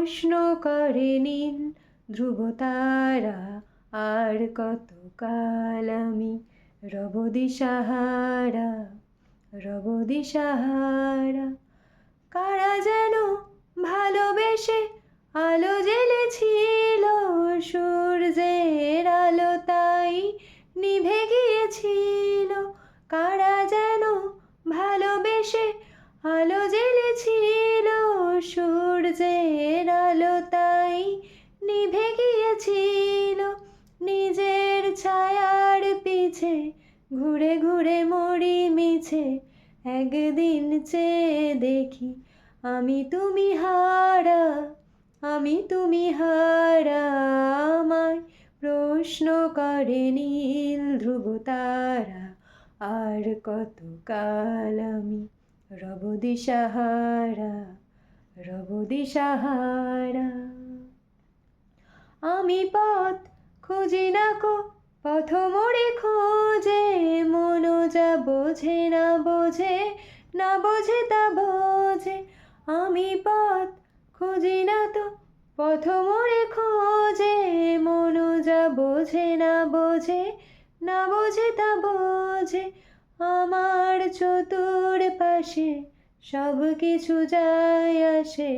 প্রশ্ন করে নিন ধ্রুবতারা, আর কত কাল আমি রব দিশাহারা রব দিশাহারা কারা যেন ভালোবেসে আলো জ্বেলেছিল সূর্যের আলো তাই নিভে গিয়েছিল। কারা যেন ভালোবেসে আলো জ্বেলেছিল সূর্যের পিছে ঘুরে ঘুরে মরি মিছে, একদিন চেয়ে দেখি আমি তুমি হারা, আমি তুমি হারা। আমায় প্রশ্ন করে নীল ধ্রুব তারা, আর কত কাল আমি রব দিশাহারা রব দিশাহারা। আমি পথ খুঁজি না কো পথ মোড়ে খোঁজে মন যা বোঝে, না বোঝে না বোঝে তা বোঝে। আমি পথ খুঁজি না তো পথ মোড়ে খোঁজে মন যা বোঝে, না বোঝে না বোঝে তা বোঝে। আমার চতুর পাশে সব কিছু যায় আসে,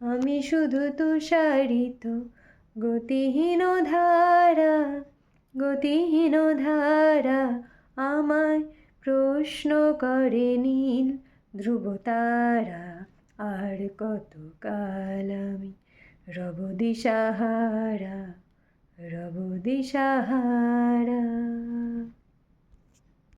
আমি শুধু তুষারিত গতিহীন ধারা। গতিহীন ধারা আমায় প্রশ্ন করে নীল ধ্রুব তারা আর কত কাল আমি রব দিশাহারা রব দিশাহারা?